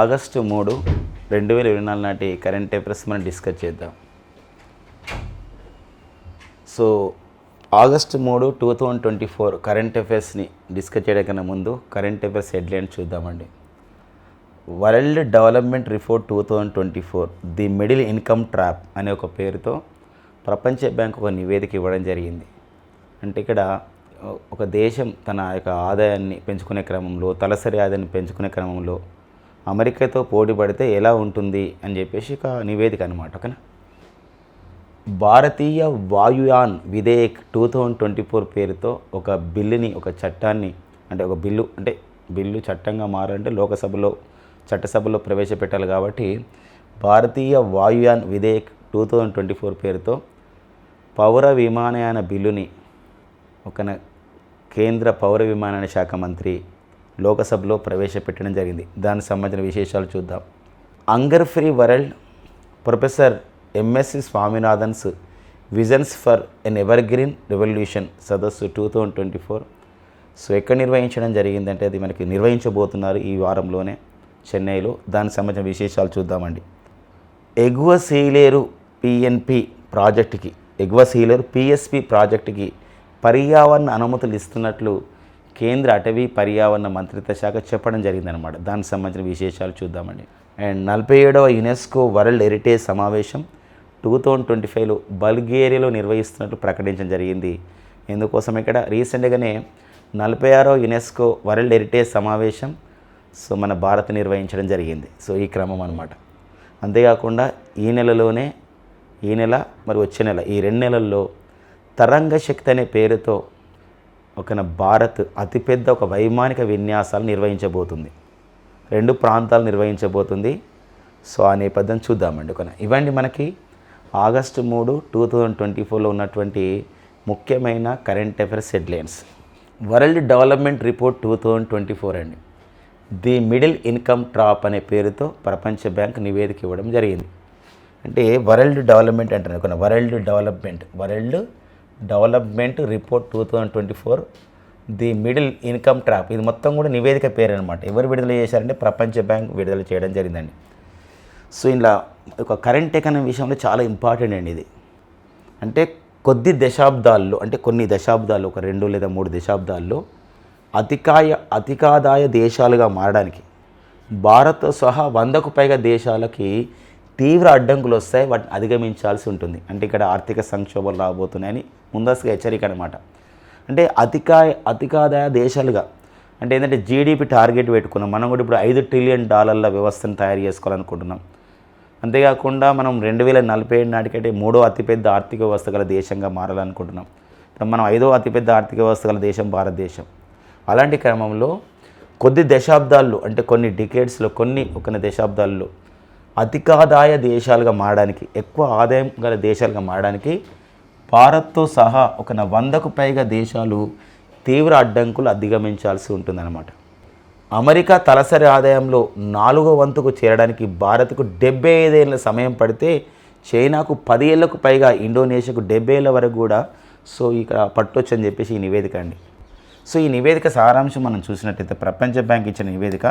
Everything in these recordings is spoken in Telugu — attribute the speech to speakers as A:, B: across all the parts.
A: ఆగస్టు మూడు రెండు వేల ఇరవై నాలుగు నాటి కరెంట్ అఫైర్స్ మనం డిస్కస్ చేద్దాం. సో ఆగస్టు మూడు two thousand twenty four current అఫైర్స్ని discuss చేయడానికన్నా ముందు కరెంట్ అఫైర్స్ హెడ్లైన్ చూద్దామండి. World development report two thousand twenty four the middle income trap అనే ఒక పేరుతో ప్రపంచ బ్యాంక్ ఒక నివేదిక ఇవ్వడం జరిగింది. అంటే ఇక్కడ ఒక దేశం తన యొక్క ఆదాయాన్ని పెంచుకునే క్రమంలో తలసరి ఆదాయాన్ని పెంచుకునే క్రమంలో అమెరికాతో పోటీ పడితే ఎలా ఉంటుంది అని చెప్పేసి ఒక నివేదిక అనమాట ఓకేనా? Bharatiya Vayuyan Vidheyak two thousand twenty four పేరుతో ఒక బిల్లుని ఒక చట్టాన్ని అంటే ఒక బిల్లు అంటే బిల్లు చట్టంగా మారాలంటే లోకసభలో చట్టసభలో ప్రవేశపెట్టాలి కాబట్టి Bharatiya Vayuyan Vidheyak two thousand twenty four పేరుతో పౌర విమానయాన బిల్లుని ఒక కేంద్ర పౌర విమానయాన శాఖ మంత్రి లోకసభలో ప్రవేశపెట్టడం జరిగింది. దానికి సంబంధించిన విశేషాలు చూద్దాం. Hunger free world professor MSC Swaminathan's visions for an evergreen revolution సదస్సు two thousand twenty four. So ఎక్కడ నిర్వహించడం జరిగిందంటే అది మనకి నిర్వహించబోతున్నారు ఈ వారంలోనే చెన్నైలో. దానికి సంబంధించిన విశేషాలు చూద్దామండి. ఎగువ సీలేరు పిఎన్పి ప్రాజెక్టుకి ఎగువ సీలేరు పిఎస్పి ప్రాజెక్టుకి పర్యావరణ అనుమతులు ఇస్తున్నట్లు కేంద్ర అటవీ పర్యావరణ మంత్రిత్వ శాఖ చెప్పడం జరిగిందనమాట దానికి సంబంధించిన విశేషాలు చూద్దామండి. అండ్ నలభై ఏడవ యునెస్కో వరల్డ్ హెరిటేజ్ సమావేశం టూ థౌజండ్ ట్వంటీ ఫైవ్లో బల్గేరియాలో నిర్వహిస్తున్నట్లు ప్రకటించడం జరిగింది. ఎందుకోసం ఇక్కడ? రీసెంట్గానే నలభై ఆరో యునెస్కో వరల్డ్ హెరిటేజ్ సమావేశం సో మన భారత్ నిర్వహించడం జరిగింది. సో ఈ క్రమం అనమాట అంతేకాకుండా ఈ నెలలోనే ఈ నెల మరి వచ్చే నెల ఈ రెండు నెలల్లో తరంగ శక్తి అనే పేరుతో ఒక భారత్ అతిపెద్ద ఒక వైమానిక విన్యాసాలు నిర్వహించబోతుంది. రెండు ప్రాంతాలు నిర్వహించబోతుంది. సో ఆ నేపథ్యం చూద్దామండి ఒక ఇవ్వండి మనకి ఆగస్టు మూడు టూ థౌజండ్ ట్వంటీ ఫోర్లో ఉన్నటువంటి ముఖ్యమైన current affairs headlines. World development report two thousand twenty four అండి. ది మిడిల్ ఇన్కమ్ ట్రాప్ అనే పేరుతో ప్రపంచ బ్యాంక్ నివేదిక ఇవ్వడం జరిగింది. అంటే వరల్డ్ డెవలప్మెంట్ అంటారు world development world development report two thousand twenty four the middle income trap. ఇది మొత్తం కూడా నివేదిక పేరు అనమాట ఎవరు విడుదల చేశారంటే ప్రపంచ బ్యాంక్ విడుదల చేయడం జరిగిందండి. సో ఇలా ఒక కరెంట్ ఎకానమీ విషయంలో చాలా ఇంపార్టెంట్ అండి ఇది. అంటే కొద్ది దశాబ్దాల్లో అంటే కొన్ని దశాబ్దాల్లో ఒక రెండు లేదా మూడు దశాబ్దాల్లో అతికాయ అతికాదాయ దేశాలుగా మారడానికి భారత్ సహా వందకు పైగా దేశాలకి తీవ్ర అడ్డంకులు వస్తాయి వాటిని అధిగమించాల్సి ఉంటుంది. అంటే ఇక్కడ ఆర్థిక సంక్షోభాలు రాబోతున్నాయని ముందస్తుగా హెచ్చరిక అనమాట అంటే అధిక అధికాదాయ దేశాలుగా అంటే ఏంటంటే జీడిపి టార్గెట్ పెట్టుకున్నాం. మనం కూడా ఇప్పుడు ఐదు ట్రిలియన్ డాలర్ల వ్యవస్థను తయారు చేసుకోవాలనుకుంటున్నాం. అంతేకాకుండా మనం రెండు వేల నలభై ఏడు నాటికంటే మూడో అతిపెద్ద ఆర్థిక వ్యవస్థ గల దేశంగా మారాలనుకుంటున్నాం. ఇప్పుడు మనం ఐదో అతిపెద్ద ఆర్థిక వ్యవస్థ గల దేశం భారతదేశం. అలాంటి క్రమంలో కొద్ది దశాబ్దాల్లో అంటే కొన్ని డికేడ్స్లో కొన్ని ఒక దశాబ్దాల్లో అధికాదాయ దేశాలుగా మారడానికి ఎక్కువ ఆదాయం గల దేశాలుగా మారడానికి భారత్తో సహా ఒక వందకు పైగా దేశాలు తీవ్ర అడ్డంకులు అధిగమించాల్సి ఉంటుందన్నమాట. అమెరికా తలసరి ఆదాయంలో నాలుగో వంతుకు చేరడానికి భారత్కు డెబ్బై ఐదేళ్ళ సమయం పడితే చైనాకు పది ఏళ్ళకు పైగా ఇండోనేషియాకు డెబ్బై ఏళ్ళ వరకు కూడా. సో ఇక్కడ పట్టొచ్చు అని చెప్పేసి ఈ నివేదిక అండి. సో ఈ నివేదిక సారాంశం మనం చూసినట్టయితే ప్రపంచ బ్యాంక్ ఇచ్చిన నివేదిక.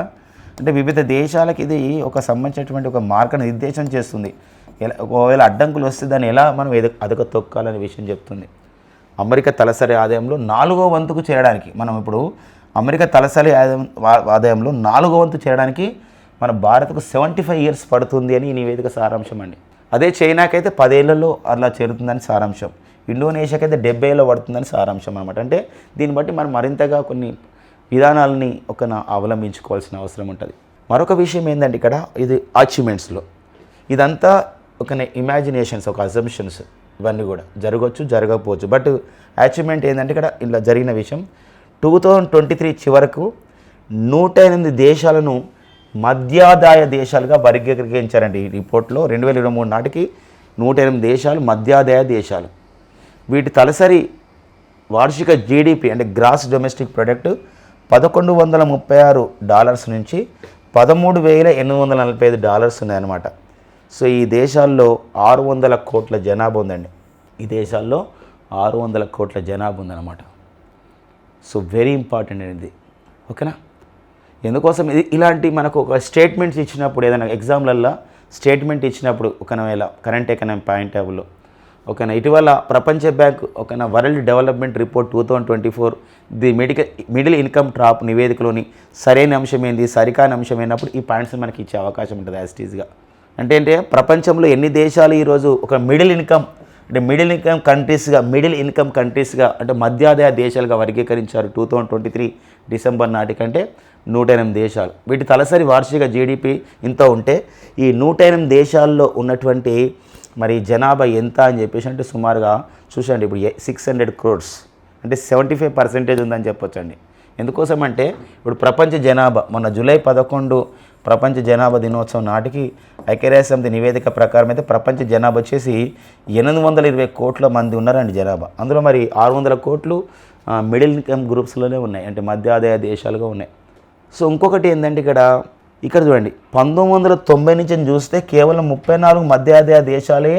A: అంటే వివిధ దేశాలకు ఇది ఒక సంబంధించినటువంటి ఒక మార్గ నిర్దేశం చేస్తుంది. ఎలా ఒకవేళ అడ్డంకులు వస్తే దాన్ని ఎలా మనం ఎదు అదక తొక్కాలనే విషయం చెప్తుంది. అమెరికా తలసరి ఆదాయంలో నాలుగో వంతుకు చేరడానికి మనం ఇప్పుడు అమెరికా తలసరి ఆదాయం ఆదాయంలో నాలుగో వంతు చేరడానికి మన భారత్కు సెవెంటీ ఫైవ్ ఇయర్స్ పడుతుంది అని ఈ నివేదిక సారాంశం అండి. అదే చైనాకైతే పదేళ్ళలో అలా చేరుతుందని సారాంశం. ఇండోనేషియాకైతే అయితే డెబ్బై ఏళ్ళు పడుతుందని సారాంశం అనమాట అంటే దీన్ని బట్టి మనం మరింతగా కొన్ని విధానాలని ఒక అవలంబించుకోవాల్సిన అవసరం ఉంటుంది. మరొక విషయం ఏంటంటే ఇక్కడ ఇది అచీవ్మెంట్స్లో ఇదంతా ఒక ఇమాజినేషన్స్ ఒక అజంప్షన్స్ ఇవన్నీ కూడా. జరగవచ్చు జరగకపోవచ్చు. బట్ అచీవ్మెంట్ ఏంటంటే ఇక్కడ ఇలా జరిగిన విషయం. టూ థౌజండ్ ట్వంటీ త్రీ చివరకు నూట ఎనిమిది దేశాలను మధ్యాదాయ దేశాలుగా వర్గీకరించారండి ఈ రిపోర్ట్లో రెండు వేల ఇరవై మూడు నాటికి నూట ఎనిమిది దేశాలు మధ్యాదాయ దేశాలు. వీటి తలసరి వార్షిక జీడిపి అంటే గ్రాస్ డొమెస్టిక్ ప్రొడక్ట్ పదకొండు వందల ముప్పై ఆరు డాలర్స్ నుంచి పదమూడు వేల ఎనిమిది వందల నలభై ఐదు డాలర్స్ ఉన్నాయన్నమాట. సో ఈ దేశాల్లో ఆరు వందల కోట్ల జనాభా ఉందండి. ఈ దేశాల్లో ఆరు వందల కోట్ల జనాభా ఉందన్నమాట. సో వెరీ ఇంపార్టెంట్ అనేది. ఓకేనా? ఎందుకోసం ఇది ఇలాంటి మనకు ఒక స్టేట్మెంట్స్ ఇచ్చినప్పుడు ఏదైనా ఎగ్జామ్లల్లో స్టేట్మెంట్ ఇచ్చినప్పుడు ఒకవేళ కరెంట్ ఎకనామిక్ పాయింట్ ఆఫ్లో ఓకేనా ఇటీవల ప్రపంచ బ్యాంక్ ఓకేనా world development report two thousand twenty four the medical middle income trap నివేదికలోని సరైన అంశం ఏంది సరికాని అంశం అయినప్పుడు ఈ పాయింట్స్ మనకి ఇచ్చే అవకాశం ఉంటుంది యాజ్టీజ్గా అంటే అంటే ప్రపంచంలో ఎన్ని దేశాలు ఈరోజు ఒక మిడిల్ ఇన్కమ్ అంటే మిడిల్ ఇన్కమ్ కంట్రీస్గా మిడిల్ ఇన్కమ్ కంట్రీస్గా అంటే మధ్యాదాయ దేశాలుగా వర్గీకరించారు two thousand twenty three December నాటికంటే నూట ఎనిమిది దేశాలు. వీటి తలసరి వార్షిక జీడిపి ఇంత ఉంటే ఈ నూట ఎనిమిది దేశాల్లో ఉన్నటువంటి మరి జనాభా ఎంత అని చెప్పేసి అంటే సుమారుగా చూసండి ఇప్పుడు సిక్స్ హండ్రెడ్ క్రోడ్స్ అంటే సెవెంటీ ఫైవ్ పర్సెంటేజ్ ఉందని చెప్పొచ్చండి. ఎందుకోసం అంటే ఇప్పుడు ప్రపంచ జనాభా మొన్న జూలై పదకొండు ప్రపంచ జనాభా దినోత్సవం నాటికి ఐక్యరాజ్యసమితి నివేదిక ప్రకారం అయితే ప్రపంచ జనాభా వచ్చేసి ఎనిమిది వందల ఇరవై కోట్ల మంది ఉన్నారండి జనాభా. అందులో మరి ఆరు వందల కోట్లు మిడిల్ ఇన్కమ్ గ్రూప్స్లోనే ఉన్నాయి. అంటే మధ్య ఆదాయ దేశాలుగా ఉన్నాయి. సో ఇంకొకటి ఏంటంటే ఇక్కడ ఇక్కడ చూడండి పంతొమ్మిది వందల తొంభై నుంచి చూస్తే కేవలం ముప్పై నాలుగు మధ్య దేశాలే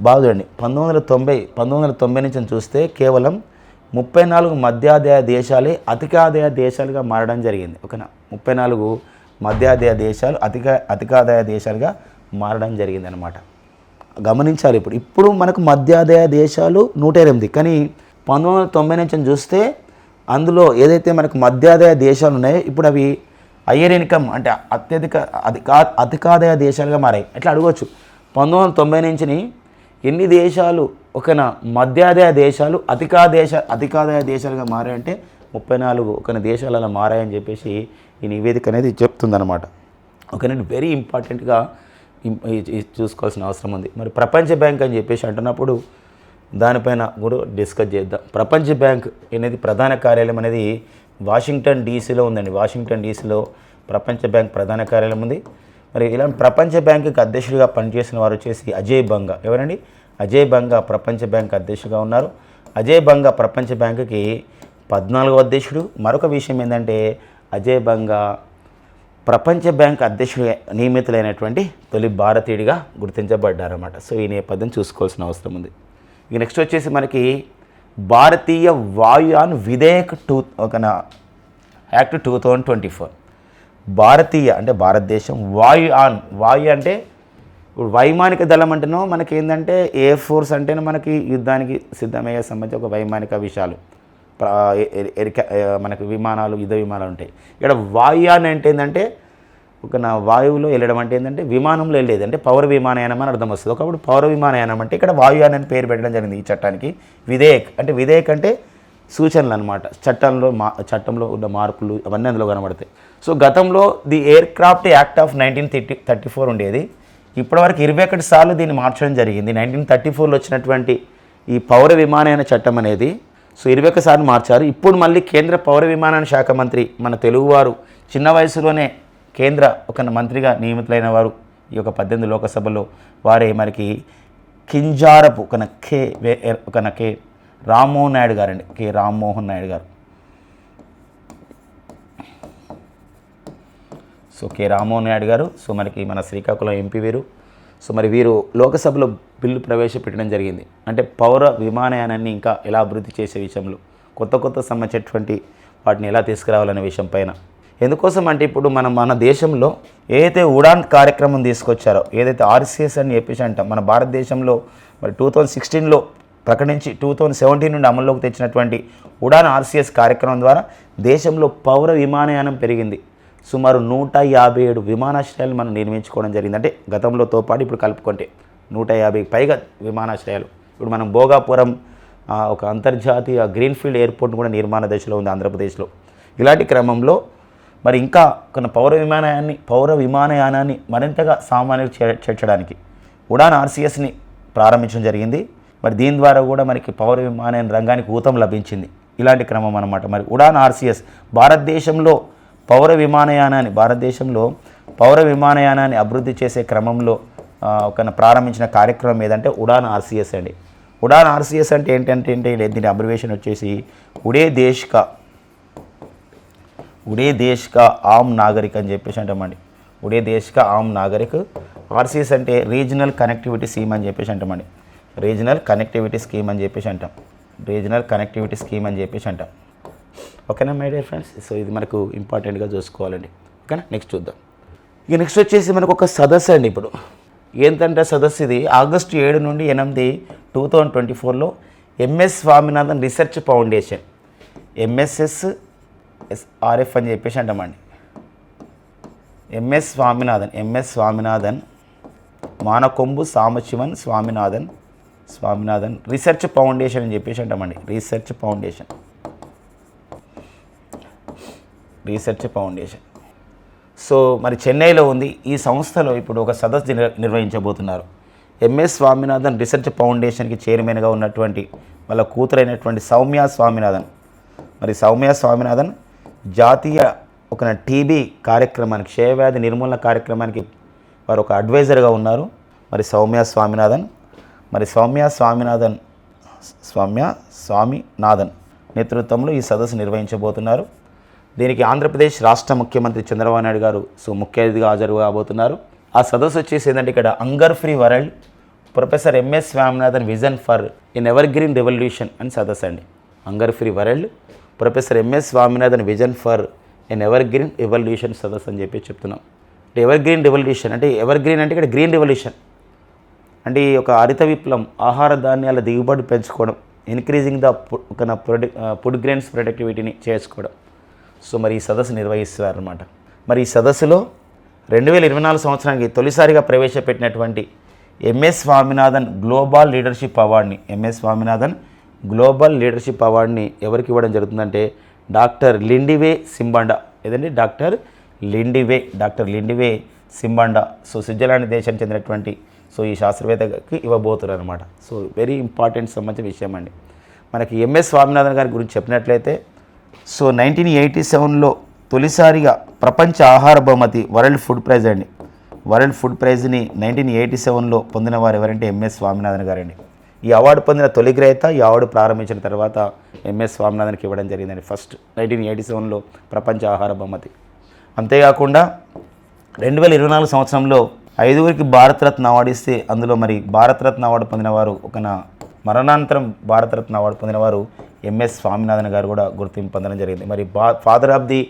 A: బాగా చూడండి పంతొమ్మిది వందల తొంభై పంతొమ్మిది వందల తొంభై నుంచి చూస్తే కేవలం ముప్పై నాలుగు మధ్యాదాయ దేశాలే అతికాదాయ దేశాలుగా మారడం జరిగింది ఓకేనా? ముప్పై నాలుగు మధ్యాదాయ దేశాలు అతిక అతికాదాయ దేశాలుగా మారడం జరిగింది అనమాట గమనించాలి ఇప్పుడు ఇప్పుడు మనకు మధ్యాదాయ దేశాలు నూట ఎనిమిది కానీ పంతొమ్మిది వందల తొంభై నుంచి చూస్తే అందులో ఏదైతే మనకు మధ్యాదాయ దేశాలు ఉన్నాయో ఇప్పుడు అవి హయ్యర్ ఇన్కమ్ అంటే అత్యధిక అధికా అధికాదాయ దేశాలుగా మారాయి. అట్లా అడగవచ్చు పంతొమ్మిది వందల తొంభై నుంచి ఎన్ని దేశాలు ఒకన మధ్యాదాయ దేశాలు అధికా దేశ అధికాదాయ దేశాలుగా మారాయంటే ముప్పై నాలుగు ఒకన దేశాలు అలా మారాయని చెప్పేసి ఈ నివేదిక అనేది చెప్తుందన్నమాట. ఒకనండి వెరీ ఇంపార్టెంట్గా చూసుకోవాల్సిన అవసరం ఉంది. మరి ప్రపంచ బ్యాంక్ అని చెప్పేసి అంటున్నప్పుడు దానిపైన కూడా డిస్కస్ చేద్దాం. ప్రపంచ బ్యాంక్ అనేది ప్రధాన కార్యాలయం అనేది వాషింగ్టన్ డీసీలో ఉందండి. వాషింగ్టన్ డీసీలో ప్రపంచ బ్యాంక్ ప్రధాన కార్యాలయం ఉంది. మరి ఇలాంటి ప్రపంచ బ్యాంకుకి అధ్యక్షుడిగా పనిచేసిన వారు వచ్చేసి అజయ్ బంగా. ఎవరండి? అజయ్ బంగా ప్రపంచ బ్యాంక్ అధ్యక్షుడిగా ఉన్నారు. అజయ్ బంగా ప్రపంచ బ్యాంకుకి పద్నాలుగో అధ్యక్షుడు. మరొక విషయం ఏంటంటే అజయ్ బంగా ప్రపంచ బ్యాంక్ అధ్యక్షుడిగా నియమితులైనటువంటి తొలి భారతీయుడిగా గుర్తించబడ్డారన్నమాట. సో ఈ నేపథ్యం చూసుకోవాల్సిన అవసరం ఉంది. ఇక నెక్స్ట్ వచ్చేసి మనకి భారతీయ వాయుయాన్ విధేయక్ టూ ఒక act two thousand twenty four Bharatiya అంటే భారతదేశం వాయు ఆన్ వాయు అంటే ఇప్పుడు వైమానిక దళం అంటేనో మనకి ఏంటంటే ఎయిర్ ఫోర్స్ అంటేనే మనకి యుద్ధానికి సిద్ధమయ్యే సంబంధించి ఒక వైమానిక విషయాలు మనకి విమానాలు యుద్ధ విమానాలు ఉంటాయి. ఇక్కడ వాయుయాన్ అంటే ఏంటంటే ఒక నా వాయువులో వెళ్ళడం అంటే ఏంటంటే విమానంలో వెళ్ళేది. అంటే పౌర విమానయానం అని అర్థం వస్తుంది. ఒకప్పుడు పౌర విమానయానం అంటే ఇక్కడ వాయుయాన్ పేరు పెట్టడం జరిగింది ఈ చట్టానికి. విధేయక్ అంటే విధేయక్ అంటే సూచనలు అనమాట చట్టంలో మా చట్టంలో ఉన్న మార్పులు అవన్నీ అందులో కనబడతాయి. సో గతంలో the aircraft act of nineteen thirty thirty four ఉండేది. ఇప్పటివరకు ఇరవై ఒకటి సార్లు దీన్ని మార్చడం జరిగింది. నైన్టీన్ థర్టీ ఫోర్లో వచ్చినటువంటి ఈ పౌర విమానయాన చట్టం అనేది సో ఇరవై ఒక్క సార్లు మార్చారు. ఇప్పుడు మళ్ళీ కేంద్ర పౌర విమానయాన శాఖ మంత్రి మన తెలుగువారు చిన్న వయసులోనే కేంద్ర ఒక మంత్రిగా నియమితులైన వారు ఈ యొక్క పద్దెనిమిది లోకసభలో వారే మనకి కింజారపు ఒక కే వే- ఒక కే రామ్మోహన్ నాయుడు గారండి. కె రామ్మోహన్ నాయుడు గారు. సో కె రామ్మోహన్ నాయుడు గారు సో మనకి మన శ్రీకాకుళం ఎంపీ వీరు. సో మరి వీరు లోకసభలో బిల్లు ప్రవేశపెట్టడం జరిగింది. అంటే పౌర విమానయానాన్ని ఇంకా ఎలా అభివృద్ధి చేసే విషయంలో కొత్త కొత్త సంబంధించినటువంటి వాటిని ఎలా తీసుకురావాలనే విషయం పైన ఎందుకోసం అంటే ఇప్పుడు మనం మన దేశంలో ఏదైతే ఉడాన్ కార్యక్రమం తీసుకొచ్చారో ఏదైతే ఆర్సీఎస్ అని చెప్పేసి అంటాం మన భారతదేశంలో మరి టూ థౌజండ్ సిక్స్టీన్లో ప్రకటించి టూ థౌజండ్ సెవెంటీన్ నుండి అమల్లోకి తెచ్చినటువంటి ఉడాన్ ఆర్సీఎస్ కార్యక్రమం ద్వారా దేశంలో పౌర విమానయానం పెరిగింది. సుమారు నూట యాభై ఏడు విమానాశ్రయాలు మనం నిర్మించుకోవడం జరిగింది. అంటే గతంలోతో పాటు ఇప్పుడు కలుపుకుంటే నూట యాభై పైగా విమానాశ్రయాలు. ఇప్పుడు మనం భోగాపురం ఒక అంతర్జాతీయ గ్రీన్ఫీల్డ్ ఎయిర్పోర్ట్ కూడా నిర్మాణ దశలో ఉంది ఆంధ్రప్రదేశ్లో. ఇలాంటి క్రమంలో మరి ఇంకా కొన్ని పౌర విమానయాన్ని పౌర విమానయానాన్ని మరింతగా సామాన్యులు చే- చేర్చడానికి ఉడాన్ ఆర్సీఎస్ని ప్రారంభించడం జరిగింది మరి దీని ద్వారా కూడా మనకి పౌర విమానయాన రంగానికి ఊతం లభించింది ఇలాంటి క్రమం అన్నమాట మరి ఉడాన్ ఆర్సీఎస్ భారతదేశంలో పౌర విమానయానాన్ని భారతదేశంలో పౌర విమానయానాన్ని అభివృద్ధి చేసే క్రమంలో ఒక ప్రారంభించిన కార్యక్రమం ఏదంటే ఉడాన్ ఆర్సీఎస్ అండి ఉడాన్ ఆర్సీఎస్ అంటే ఏంటంటే ఏంటి దీని అబ్రివేషన్ వచ్చేసి ఉడే దేశ్ కా ఉడే దేశ్ కా ఆమ్ నాగరిక్ అని చెప్పేసి అంటామండి. ఉడే దేశ్ కా ఆమ్ నాగరిక్. ఆర్సీస్ అంటే రీజనల్ కనెక్టివిటీ స్కీమ్ అని చెప్పేసి అంటామండి. రీజనల్ కనెక్టివిటీ స్కీమ్ అని చెప్పేసి అంటాం. రీజనల్ కనెక్టివిటీ స్కీమ్ అని చెప్పేసి అంటాం. ఓకేనా మై డియర్ ఫ్రెండ్స్? సో ఇది మనకు ఇంపార్టెంట్గా చూసుకోవాలండి. ఓకేనా నెక్స్ట్ చూద్దాం. ఇక నెక్స్ట్ వచ్చేసి మనకు ఒక సదస్సు అండి ఇప్పుడు. ఏంటంటే సదస్సు ఇది? ఆగస్టు ఏడు నుండి ఎనిమిది టూ థౌజండ్ ట్వంటీ ఫోర్లో MS Swaminathan research foundation. MSS RF అని చెప్పేసి అంటామండి. MS Swaminathan MS Swaminathan Mankombu Sambasivan Swaminathan Swaminathan research foundation అని చెప్పేసి అంటామండి. Research foundation. Research foundation. So మరి చెన్నైలో ఉంది. ఈ సంస్థలో ఇప్పుడు ఒక సదస్సు నిర్వహించబోతున్నారు. ఎంఎస్ స్వామినాథన్ రీసెర్చ్ ఫౌండేషన్కి చైర్మన్గా ఉన్నటువంటి వాళ్ళ కూతురైనటువంటి సౌమ్య స్వామినాథన్. మరి సౌమ్య స్వామినాథన్ జాతీయ ఒక టీబీ కార్యక్రమానికి క్షయవ్యాధి నిర్మూలన కార్యక్రమానికి వారు ఒక అడ్వైజర్గా ఉన్నారు. మరి సౌమ్య స్వామినాథన్ మరి సౌమ్య స్వామినాథన్ సౌమ్య స్వామినాథన్ నేతృత్వంలో ఈ సదస్సు నిర్వహించబోతున్నారు. దీనికి ఆంధ్రప్రదేశ్ రాష్ట్ర ముఖ్యమంత్రి చంద్రబాబు నాయుడు గారు సో ముఖ్య అతిథిగా హాజరు కాబోతున్నారు. ఆ సదస్సు వచ్చేసి ఏంటంటే ఇక్కడ hunger free world professor MS Swaminathan vision for in evergreen revolution అని సదస్సు అండి. Hunger free world professor MS Swaminathan vision for an evergreen revolution సదస్సు అని చెప్పి చెప్తున్నాం. అంటే ఎవర్ గ్రీన్ రెవల్యూషన్ అంటే ఎవర్ గ్రీన్ అంటే ఇక్కడ గ్రీన్ రెవల్యూషన్. అంటే ఈ యొక్క హరిత విప్లవం ఆహార ధాన్యాల దిగుబడి పెంచుకోవడం ఇంక్రీజింగ్ ద ఒక ప్రొడక్ ఫుడ్ గ్రెయిన్స్ ప్రొడక్టివిటీని చేసుకోవడం. సో మరి ఈ సదస్సు నిర్వహిస్తారన్నమాట. మరి ఈ సదస్సులో రెండు వేల ఇరవై నాలుగు సంవత్సరానికి తొలిసారిగా ప్రవేశపెట్టినటువంటి ఎంఎస్ స్వామినాథన్ గ్లోబల్ లీడర్షిప్ అవార్డుని ఎంఎస్ స్వామినాథన్ గ్లోబల్ లీడర్షిప్ అవార్డుని ఎవరికి ఇవ్వడం జరుగుతుందంటే డాక్టర్ లిండివే సింబండా. ఏదండి? Doctor Lindiwe doctor Lindiwe Sibanda. So Switzerland దేశానికి చెందినటువంటి సో ఈ శాస్త్రవేత్తకి ఇవ్వబోతున్నారు అనమాట సో వెరీ ఇంపార్టెంట్ సంబంధించిన విషయం అండి. మనకి ఎంఎస్ స్వామినాథన్ గారి గురించి చెప్పినట్లయితే సో నైన్టీన్ ఎయిటీ సెవెన్లో తొలిసారిగా ప్రపంచ ఆహార బహుమతి వరల్డ్ ఫుడ్ ప్రైజ్ అండి. వరల్డ్ ఫుడ్ ప్రైజ్ని నైన్టీన్ ఎయిటీ సెవెన్లో పొందిన వారు ఎవరంటే ఎంఎస్ స్వామినాథన్ గారండి. ఈ అవార్డు పొందిన తొలి గ్రహీత ఈ అవార్డు ప్రారంభించిన తర్వాత ఎంఎస్ స్వామినాథన్కి ఇవ్వడం జరిగిందండి. ఫస్ట్ నైన్టీన్ ఎయిటీ సెవెన్లో ప్రపంచ ఆహార బహుమతి. అంతేకాకుండా రెండు వేల ఇరవై నాలుగు సంవత్సరంలో ఐదుగురికి భారతరత్న అవార్డు ఇస్తే అందులో మరి భారతరత్న అవార్డు పొందిన వారు ఒక మరణానంతరం భారతరత్న అవార్డు పొందిన వారు ఎంఎస్ స్వామినాథన్ గారు కూడా గుర్తింపు పొందడం జరిగింది. మరి బా father of the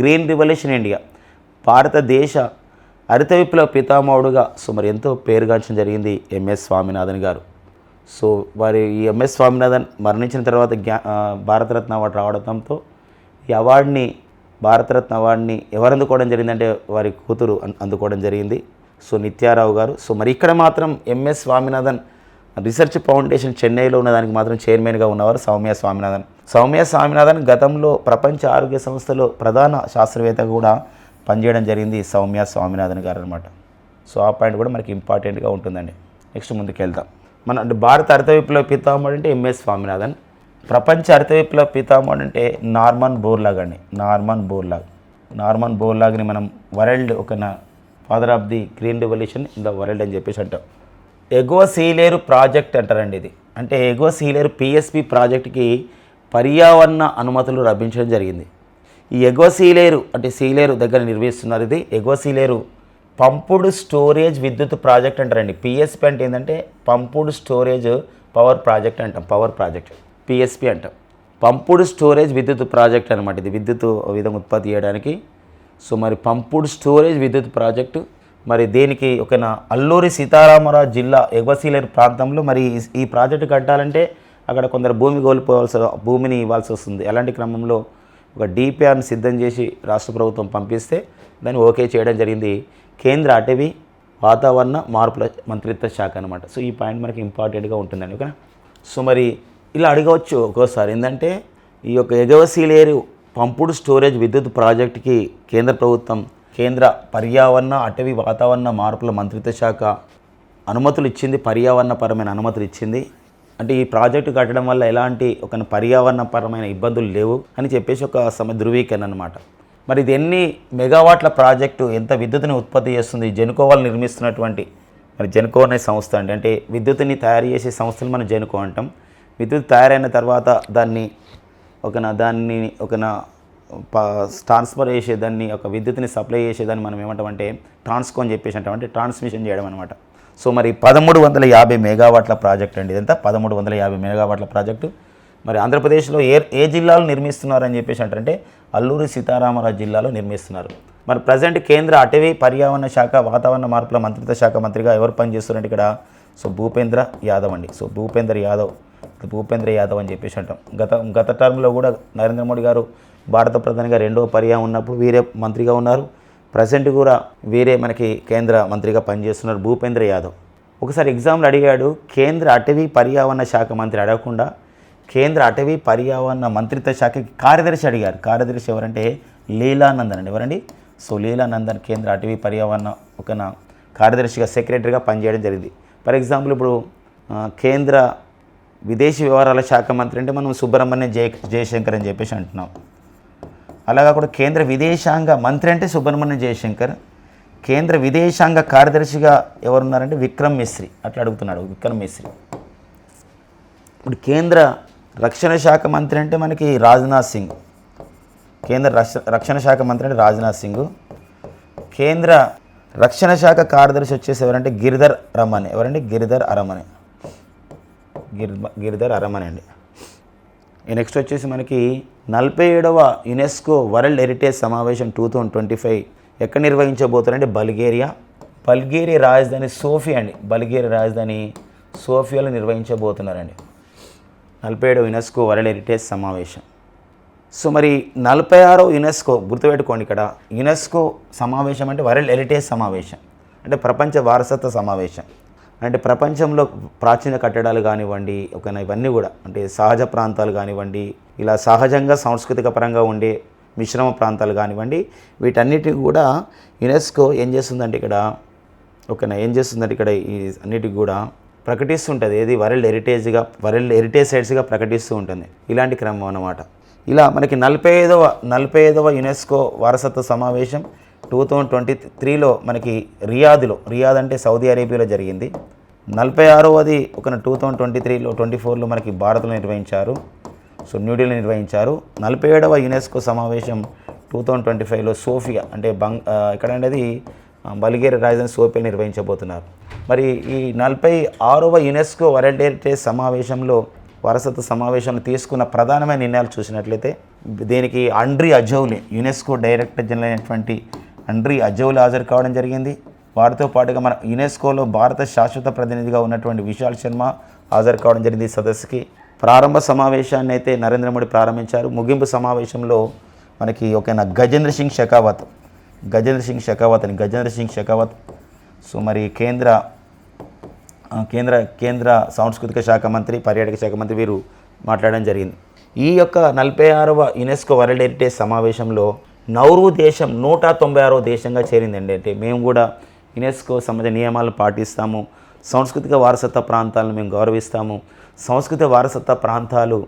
A: green revolution India భారతదేశ హరిత విప్లవ పితామహుడుగా సుమారు ఎంతో పేరుగాంచడం జరిగింది ఎంఎస్ స్వామినాథన్ గారు. సో వారి ఈ ఎంఎస్ స్వామినాథన్ మరణించిన తర్వాత జ్ఞా భారతరత్న అవార్డు రావడంతో ఈ అవార్డుని భారతరత్న అవార్డుని ఎవరు అందుకోవడం జరిగిందంటే వారి కూతురు అందుకోవడం జరిగింది. సో నిత్యారావు గారు. సో మరి ఇక్కడ మాత్రం ఎంఎస్ స్వామినాథన్ రీసెర్చ్ ఫౌండేషన్ చెన్నైలో ఉన్న దానికి మాత్రం చైర్మన్గా ఉన్నవారు సౌమ్య స్వామినాథన్. సౌమ్య స్వామినాథన్ గతంలో ప్రపంచ ఆరోగ్య సంస్థలో ప్రధాన శాస్త్రవేత్త కూడా పనిచేయడం జరిగింది సౌమ్య స్వామినాథన్ గారు అనమాట సో ఆ పాయింట్ కూడా మనకి ఇంపార్టెంట్గా ఉంటుందండి. నెక్స్ట్ ముందుకు వెళ్దాం మన అంటే భారత హరిత విప్లవ అంటే ఎంఎస్ స్వామినాథన్. ప్రపంచ హరిత విప్లవ అంటే నార్మన్ బోర్లాగ్ అండి. Norman Borlaug. నార్మన్ బోర్లాగ్ని మనం వరల్డ్ ఒక father of the green revolution in the world అని చెప్పేసి అంటాం. ఎగువ సీలేరు ప్రాజెక్ట్ అంటారండి ఇది. అంటే ఎగువ సీలేరు పిఎస్పి ప్రాజెక్ట్కి పర్యావరణ అనుమతులు లభించడం జరిగింది. ఈ ఎగువ సీలేరు అంటే సీలేరు దగ్గర నిర్వహిస్తున్నారు ఇది. ఎగువ సీలేరు పంపుడు స్టోరేజ్ విద్యుత్ ప్రాజెక్ట్ అంటారండి. పిఎస్పి అంటే ఏంటంటే పంపుడ్ స్టోరేజ్ పవర్ ప్రాజెక్ట్ అంటాం. Power project. పిఎస్పి అంటాం. పంపుడ్ స్టోరేజ్ విద్యుత్ ప్రాజెక్ట్ అనమాట ఇది. విద్యుత్ విధంగా ఉత్పత్తి చేయడానికి. సో మరి పంపుడ్ స్టోరేజ్ విద్యుత్ ప్రాజెక్టు మరి దీనికి ఒక అల్లూరి సీతారామరాజు జిల్లా ఎగవసీలేరు ప్రాంతంలో మరి ఈ- ఈ ప్రాజెక్టు కట్టాలంటే అక్కడ కొందరు భూమి కోల్పోవాల్సి భూమిని ఇవ్వాల్సి వస్తుంది. అలాంటి క్రమంలో ఒక డిపిఆర్ని సిద్ధం చేసి రాష్ట్ర ప్రభుత్వం పంపిస్తే దాన్ని ఓకే చేయడం జరిగింది. కేంద్ర అటవీ వాతావరణ మార్పుల మంత్రిత్వ శాఖ అనమాట సో ఈ పాయింట్ మనకి ఇంపార్టెంట్గా ఉంటుందండి. ఓకేనా? సో మరి ఇలా అడగవచ్చు ఒక్కోసారి. ఏంటంటే ఈ యొక్క ఎగవసీలేరు పంపుడు స్టోరేజ్ విద్యుత్ ప్రాజెక్టుకి కేంద్ర ప్రభుత్వం కేంద్ర పర్యావరణ అటవీ వాతావరణ మార్పుల మంత్రిత్వ శాఖ అనుమతులు ఇచ్చింది పర్యావరణపరమైన అనుమతులు ఇచ్చింది. అంటే ఈ ప్రాజెక్టు కట్టడం వల్ల ఎలాంటి ఒక పర్యావరణపరమైన ఇబ్బందులు లేవు అని చెప్పేసి ఒక సమ ధృవీకరణ అనమాట మరి ఇది ఎన్ని మెగావాట్ల ప్రాజెక్టు ఎంత విద్యుత్తుని ఉత్పత్తి చేస్తుంది జెనుకో వాళ్ళు నిర్మిస్తున్నటువంటి మరి జెనుకో అనే సంస్థ అండి. అంటే విద్యుత్తుని తయారు చేసే సంస్థలు మనం జెనుకో అంటాం. విద్యుత్ తయారైన తర్వాత దాన్ని ఒక దాన్ని ఒక ట్రాన్స్ఫర్ చేసేదాన్ని ఒక విద్యుత్ని సప్లై చేసేదాన్ని మనం ఏమంటామంటే ట్రాన్స్కో అని చెప్పేసి అంటాం. అంటే ట్రాన్స్మిషన్ చేయడం అనమాట సో మరి పదమూడు వందల యాభై మెగావాట్ల ప్రాజెక్ట్ అండి. ఇదంతా పదమూడు వందల యాభై మెగావాట్ల ప్రాజెక్టు. మరి ఆంధ్రప్రదేశ్లో ఏ ఏ జిల్లాలో నిర్మిస్తున్నారని చెప్పేసి అంటారంటే అల్లూరి సీతారామరాజు జిల్లాలో నిర్మిస్తున్నారు. మరి ప్రజెంట్ కేంద్ర అటవీ పర్యావరణ శాఖ వాతావరణ మార్పుల మంత్రిత్వ శాఖ మంత్రిగా ఎవరు పనిచేస్తున్నారంటే ఇక్కడ? సో భూపేంద్ర యాదవ్ అండి. సో భూపేంద్ర యాదవ్. భూపేంద్ర యాదవ్ అని చెప్పేసి అంటాం. గత గత టర్మ్లో కూడా నరేంద్ర మోడీ గారు భారత ప్రధానిగా రెండవ పర్యాయం ఉన్నప్పుడు వీరే మంత్రిగా ఉన్నారు. ప్రజెంట్ కూడా వీరే మనకి కేంద్ర మంత్రిగా పనిచేస్తున్నారు భూపేంద్ర యాదవ్. ఒకసారి ఎగ్జామ్లో అడిగాడు కేంద్ర అటవీ పర్యావరణ శాఖ మంత్రి అడగకుండా కేంద్ర అటవీ పర్యావరణ మంత్రిత్వ శాఖకి కార్యదర్శి అడిగారు. కార్యదర్శి ఎవరంటే లీలానందన్ అండి ఎవరండి? సో లీలానందన్ కేంద్ర అటవీ పర్యావరణ ఒక కార్యదర్శిగా సెక్రటరీగా పనిచేయడం జరిగింది. ఫర్ ఎగ్జాంపుల్ ఇప్పుడు కేంద్ర విదేశీ వ్యవహారాల శాఖ మంత్రి అంటే మనం సుబ్రహ్మణ్యం జయ జయశంకర్ అని చెప్పేసి అంటున్నాం. అలాగా కూడా కేంద్ర విదేశాంగ మంత్రి అంటే సుబ్రహ్మణ్యం జయశంకర్. కేంద్ర విదేశాంగ కార్యదర్శిగా ఎవరున్నారంటే విక్రమ్ మిశ్రీ అట్లా అడుగుతున్నాడు విక్రమ్ మిశ్రీ ఇప్పుడు కేంద్ర రక్షణ శాఖ మంత్రి అంటే మనకి రాజ్నాథ్ సింగ్. కేంద్ర రక్షణ శాఖ మంత్రి అంటే రాజ్నాథ్ సింగ్. కేంద్ర రక్షణ శాఖ కార్యదర్శి వచ్చేసి ఎవరంటే గిరిధర్ రమణి. ఎవరంటే గిరిధర్ అరమణి. గిర్ గిరిధర్ అరమణి అండి. ఈ నెక్స్ట్ వచ్చేసి మనకి నలభై ఏడవ యునెస్కో వరల్డ్ హెరిటేజ్ సమావేశం టూ థౌజండ్ ట్వంటీ ఫైవ్ ఎక్కడ నిర్వహించబోతున్నారంటే బల్గేరియా. బల్గేరియా రాజధాని సోఫియా అండి. బల్గేరియా రాజధాని సోఫియాలో నిర్వహించబోతున్నారండి. నలభై ఏడవ యునెస్కో వరల్డ్ హెరిటేజ్ సమావేశం. సో మరి నలభై ఆరో యునెస్కో గుర్తుపెట్టుకోండి ఇక్కడ. యునెస్కో సమావేశం అంటే వరల్డ్ హెరిటేజ్ సమావేశం. అంటే ప్రపంచ వారసత్వ సమావేశం. అంటే ప్రపంచంలో ప్రాచీన కట్టడాలు కానివ్వండి ఒక ఇవన్నీ కూడా. అంటే సహజ ప్రాంతాలు కానివ్వండి ఇలా సహజంగా సాంస్కృతిక పరంగా ఉండే మిశ్రమ ప్రాంతాలు కానివ్వండి వీటన్నిటికి కూడా యునెస్కో ఏం చేస్తుందంటే ఇక్కడ ఓకేనా ఏం చేస్తుందంటే ఇక్కడ ఈ అన్నిటికి కూడా ప్రకటిస్తుంటుంది. ఏది వరల్డ్ హెరిటేజ్గా వరల్డ్ హెరిటేజ్ సైట్స్గా ప్రకటిస్తూ ఉంటుంది. ఇలాంటి క్రమం అన్నమాట. ఇలా మనకి నలభై ఐదవ నలభై ఐదవ యునెస్కో వారసత్వ సమావేశం టూ థౌజండ్ ట్వంటీ త్రీలో మనకి రియాద్లో రియాద్ అంటే సౌదీ అరేబియాలో జరిగింది. నలభై ఆరవది ఒక టూ థౌజండ్ ట్వంటీ త్రీలో ట్వంటీ ఫోర్లో మనకి భారత్లో నిర్వహించారు. సో న్యూఢిల్లీ నిర్వహించారు. నలభై ఏడవ యునెస్కో సమావేశం టూ థౌజండ్ ట్వంటీ ఫైవ్లో సోఫియా అంటే బంగ్ ఇక్కడ అనేది బలిగేరి రాజధాని సోపే నిర్వహించబోతున్నారు. మరి ఈ నలభై ఆరవ యునెస్కో వరల్డ్ హెరిటేజ్ సమావేశంలో వరసత సమావేశంలో తీసుకున్న ప్రధానమైన నిర్ణయాలు చూసినట్లయితే దీనికి Audrey Azoulay UNESCO director general అయినటువంటి అండ్రీ అజౌలే హాజరు కావడం జరిగింది. వారితో పాటుగా మన యునెస్కోలో భారత శాశ్వత ప్రతినిధిగా ఉన్నటువంటి విశాల్ శర్మ హాజరు కావడం జరిగింది ఈ సదస్సుకి. ప్రారంభ సమావేశాన్ని అయితే నరేంద్ర మోడీ ప్రారంభించారు. ముగింపు సమావేశంలో మనకి ఒక గజేంద్ర సింగ్ షెకావత్ గజేంద్ర సింగ్ షెకావత్ అని. గజేంద్ర సింగ్ షెకావత్. సో మరి కేంద్ర కేంద్ర కేంద్ర సాంస్కృతిక శాఖ మంత్రి పర్యాటక శాఖ మంత్రి వీరు మాట్లాడడం జరిగింది. ఈ యొక్క నలభై ఆరవ యునెస్కో వరల్డ్ హెరిటేజ్ సమావేశంలో నౌరు దేశం నూట తొంభై ఆరవ దేశంగా చేరిందండి. అంటే మేము కూడా యునెస్కో సంబంధించిన నియమాలు పాటిస్తాము. సాంస్కృతిక వారసత్వ ప్రాంతాలను మేము గౌరవిస్తాము. సాంస్కృతిక వారసత్వ ప్రాంతాలు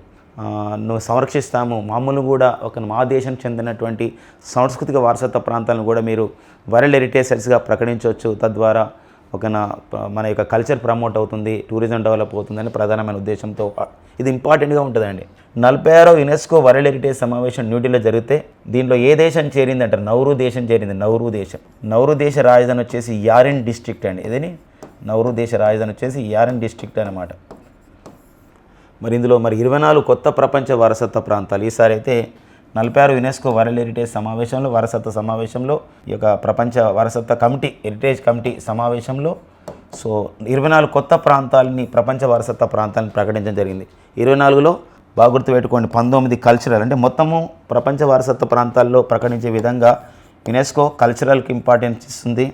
A: నువ్వు సంరక్షిస్తాము. మామూలు కూడా ఒక మా దేశం చెందినటువంటి సాంస్కృతిక వారసత్వ ప్రాంతాలను కూడా మీరు వరల్డ్ హెరిటేజ్ సైట్స్గా ప్రకటించవచ్చు. తద్వారా ఒక నా మన యొక్క కల్చర్ ప్రమోట్ అవుతుంది టూరిజం డెవలప్ అవుతుందని ప్రధానమైన ఉద్దేశంతో ఇది ఇంపార్టెంట్గా ఉంటుందండి. నలభై ఆరో యునెస్కో వరల్డ్ హెరిటేజ్ సమావేశం న్యూఢిల్లీలో జరిగితే దీనిలో ఏ దేశం చేరిందంటారు నౌరు దేశం చేరింది. నౌరు దేశం. నౌరు దేశ రాజధాని వచ్చేసి యారెన్ డిస్ట్రిక్ట్ అండి. ఇదని నౌరు దేశ రాజధాని వచ్చేసి యారెన్ డిస్ట్రిక్ట్ అనమాట మరి ఇందులో మరి ఇరవై నాలుగు కొత్త ప్రపంచ వారసత్వ ప్రాంతాలు. ఈసారి అయితే నలభై ఆరు యునెస్కో వరల్డ్ హెరిటేజ్ సమావేశంలో వారసత్వ సమావేశంలో ఈ యొక్క ప్రపంచ వారసత్వ కమిటీ హెరిటేజ్ కమిటీ సమావేశంలో. సో ఇరవై నాలుగు కొత్త ప్రాంతాలని ప్రపంచ వారసత్వ ప్రాంతాలను ప్రకటించడం జరిగింది. ఇరవై నాలుగులో బాగా గుర్తుపెట్టుకోండి పంతొమ్మిది కల్చరల్ అంటే మొత్తము ప్రపంచ వారసత్వ ప్రాంతాల్లో ప్రకటించే విధంగా యునెస్కో కల్చరల్కి ఇంపార్టెన్స్ ఇస్తుంది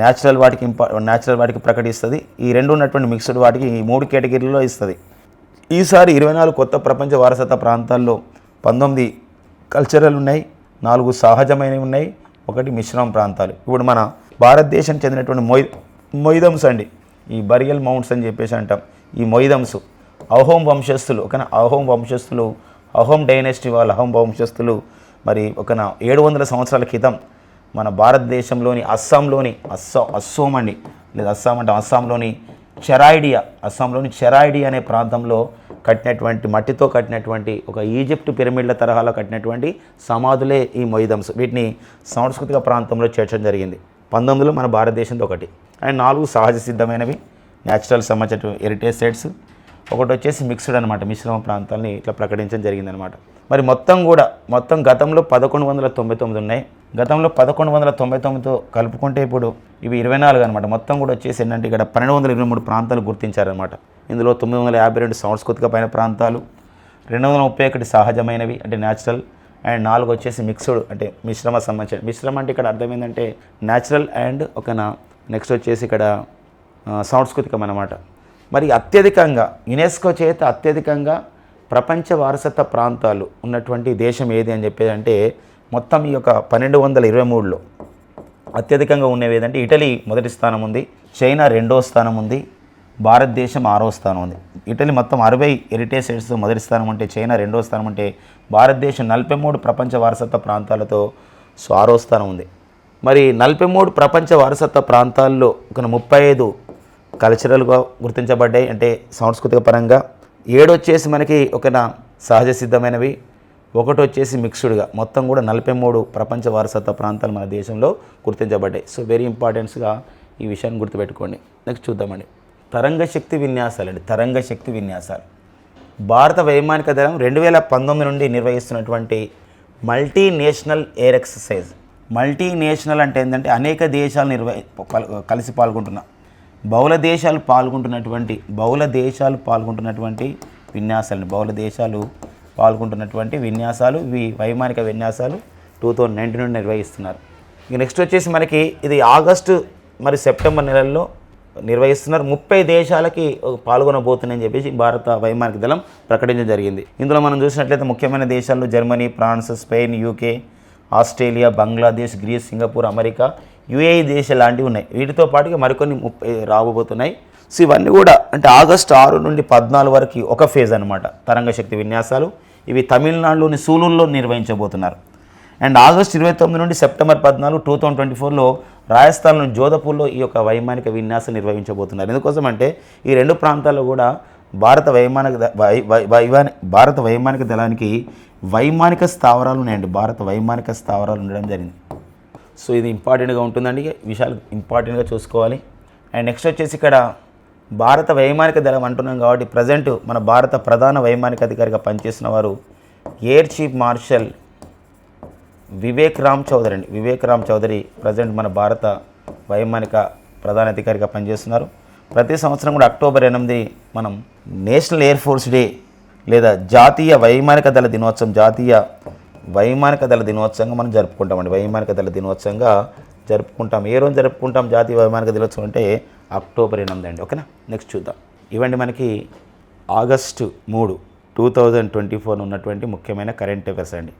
A: న్యాచురల్ వాటికి ఇంపా న్యాచురల్ వాటికి ప్రకటిస్తుంది. ఈ రెండు ఉన్నటువంటి మిక్స్డ్ వాటికి ఈ మూడు కేటగిరీలో ఇస్తుంది. ఈసారి ఇరవై నాలుగు కొత్త ప్రపంచ వారసత్వ ప్రాంతాల్లో పంతొమ్మిది కల్చరల్ ఉన్నాయి నాలుగు సహజమైనవి ఉన్నాయి ఒకటి మిశ్రమ ప్రాంతాలు. ఇప్పుడు మన భారతదేశం చెందినటువంటి మొయ్ మొయిదమ్స్ అండి. ఈ బరియల్ మౌంట్స్ అని చెప్పేసి అంటాం. ఈ మొయిదమ్స్ అహోం వంశస్థులు ఒక అహోం వంశస్థులు అహోం డైనెస్టీ వాళ్ళ అహోం వంశస్థులు మరి ఒకన ఏడు వందల సంవత్సరాల క్రితం మన భారతదేశంలోని అస్సాంలోని అస్సా అస్సోం అండి. లేదా అస్సాం అంటే అస్సాంలోని చెరాయిడియా అస్సాంలోని చెరాయిడియా అనే ప్రాంతంలో కట్టినటువంటి మట్టితో కట్టినటువంటి ఒక ఈజిప్ట్ పిరమిడ్ల తరహాలో కట్టినటువంటి సమాధులే ఈ మొయిదమ్స్. వీటిని సాంస్కృతిక ప్రాంతంలో చేర్చడం జరిగింది. పంతొమ్మిదిలో మన భారతదేశంతో ఒకటి. అండ్ నాలుగు సహజ సిద్ధమైనవి. న్యాచురల్ సంబంధించిన హెరిటేజ్ సైట్స్ ఒకటి వచ్చేసి మిక్స్డ్ అనమాట మిశ్రమ ప్రాంతాలని ఇట్లా ప్రకటించడం జరిగిందనమాట మరి మొత్తం కూడా మొత్తం గతంలో పదకొండు వందల తొంభై తొమ్మిది ఉన్నాయి. గతంలో పదకొండు వందల తొంభై తొమ్మిదితో కలుపుకుంటే ఇప్పుడు ఇవి ఇరవై నాలుగు అనమాట మొత్తం కూడా వచ్చేసి ఏంటంటే ఇక్కడ పన్నెండు వందల ఇరవై మూడు ప్రాంతాలు గుర్తించారనమాట ఇందులో తొమ్మిది వందల యాభై రెండు సాంస్కృతిక పైన ప్రాంతాలు రెండు వందల ముప్పై ఒకటి సహజమైనవి అంటే న్యాచురల్ అండ్ నాలుగు వచ్చేసి మిక్స్డ్ అంటే మిశ్రమ సంబంధించిన మిశ్రమ అంటే ఇక్కడ అర్థం ఏంటంటే న్యాచురల్ అండ్ ఒక నెక్స్ట్ వచ్చేసి ఇక్కడ సాంస్కృతికం అనమాట మరి అత్యధికంగా యునెస్కో చేత అత్యధికంగా ప్రపంచ వారసత్వ ప్రాంతాలు ఉన్నటువంటి దేశం ఏది అని చెప్పేది అంటే మొత్తం ఈ యొక్క పన్నెండు వందల ఇరవై మూడులో అత్యధికంగా ఉన్నవి ఏదంటే ఇటలీ మొదటి స్థానం ఉంది చైనా రెండో స్థానం ఉంది భారతదేశం ఆరో స్థానం ఉంది. ఇటలీ మొత్తం అరవై హెరిటేజ్ సైట్స్ మొదటి స్థానం అంటే చైనా రెండో స్థానం అంటే భారతదేశం నలభై మూడు ప్రపంచ వారసత్వ ప్రాంతాలతో సో ఆరో స్థానం ఉంది. మరి నలభై మూడు ప్రపంచ వారసత్వ ప్రాంతాల్లో ఒక ముప్పై ఐదు కల్చరల్గా గుర్తించబడ్డాయి అంటే సాంస్కృతిక పరంగా ఏడు వచ్చేసి మనకి ఒక సహజ సిద్ధమైనవి ఒకటి వచ్చేసి మిక్స్డ్గా. మొత్తం కూడా నలభై మూడు ప్రపంచ వారసత్వ ప్రాంతాలు మన దేశంలో గుర్తించబడ్డాయి. సో వెరీ ఇంపార్టెన్స్గా ఈ విషయాన్ని గుర్తుపెట్టుకోండి. నెక్స్ట్ చూద్దామండి. తరంగ శక్తి విన్యాసాలు అండి తరంగ శక్తి విన్యాసాలు. భారత వైమానిక దళం రెండు వేల పంతొమ్మిది నుండి నిర్వహిస్తున్నటువంటి మల్టీనేషనల్ ఎయిర్ ఎక్సర్సైజ్. మల్టీనేషనల్ అంటే ఏంటంటే అనేక దేశాలు నిర్వ కలిసి పాల్గొంటున్న. బహుళ దేశాలు పాల్గొంటున్నటువంటి బహుళ దేశాలు పాల్గొంటున్నటువంటి విన్యాసాలు బహుళ దేశాలు పాల్గొంటున్నటువంటి విన్యాసాలు ఇవి వైమానిక విన్యాసాలు టూ థౌజండ్ నైన్టీన్ నుండి నిర్వహిస్తున్నారు. ఇక నెక్స్ట్ వచ్చేసి మనకి ఇది ఆగస్టు మరి సెప్టెంబర్ నెలల్లో నిర్వహిస్తున్నారు. ముప్పై దేశాలకి పాల్గొనబోతున్నాయని చెప్పేసి భారత వైమానిక దళం ప్రకటించడం జరిగింది. ఇందులో మనం చూసినట్లయితే ముఖ్యమైన దేశాల్లో Germany France Spain UK Australia Bangladesh Greece Singapore America UAE దేశాలు లాంటివి ఉన్నాయి. వీటితో పాటుగా మరికొన్ని ముప్పై రాబోతున్నాయి. సో ఇవన్నీ కూడా అంటే ఆగస్టు ఆరు నుండి పద్నాలుగు వరకు ఒక ఫేజ్ అనమాట తరంగశక్తి విన్యాసాలు. ఇవి తమిళనాడులోని సూలూరులో నిర్వహించబోతున్నారు. అండ్ ఆగస్ట్ ఇరవై తొమ్మిది నుండి సెప్టెంబర్ పద్నాలుగు టూ థౌజండ్ ట్వంటీ ఫోర్లో రాజస్థాన్లోని జోధపూర్లో ఈ యొక్క వైమానిక విన్యాసం నిర్వహించబోతున్నారు. ఎందుకోసం అంటే ఈ రెండు ప్రాంతాల్లో కూడా భారత వైమానిక ద- వై- వైమాని భారత వైమానిక దళానికి వైమానిక స్థావరాలు ఉన్నాయండి. భారత వైమానిక స్థావరాలు ఉండడం జరిగింది. సో ఇది ఇంపార్టెంట్గా ఉంటుందండి. విషయాలు ఇంపార్టెంట్గా చూసుకోవాలి. అండ్ నెక్స్ట్ వచ్చేసి ఇక్కడ భారత వైమానిక దళం అంటున్నాం కాబట్టి ప్రజెంట్ మన భారత ప్రధాన వైమానిక అధికారిగా పనిచేసిన వారు air chief marshal Vivek Ram Chaudhari అండి. వివేక్ రామ్ చౌదరి ప్రజెంట్ మన భారత వైమానిక ప్రధాన అధికారిగా పనిచేస్తున్నారు. ప్రతి సంవత్సరం కూడా అక్టోబర్ ఎనిమిది మనం నేషనల్ ఎయిర్ ఫోర్స్ డే లేదా జాతీయ వైమానిక దళ దినోత్సవం జాతీయ వైమానిక దళ దినోత్సవంగా మనం జరుపుకుంటామండి. వైమానిక దళ దినోత్సవంగా జరుపుకుంటాం. ఏ రోజు జరుపుకుంటాం? జాతీయ వైమానిక దినోత్సవం అంటే అక్టోబర్ ఎనిమిది అండి. ఓకేనా? నెక్స్ట్ చూద్దాం. ఇవండి మనకి ఆగస్టు మూడు టూ థౌజండ్ ట్వంటీ ఫోర్ ఉన్నటువంటి ముఖ్యమైన కరెంట్ అఫైర్స్ అండి.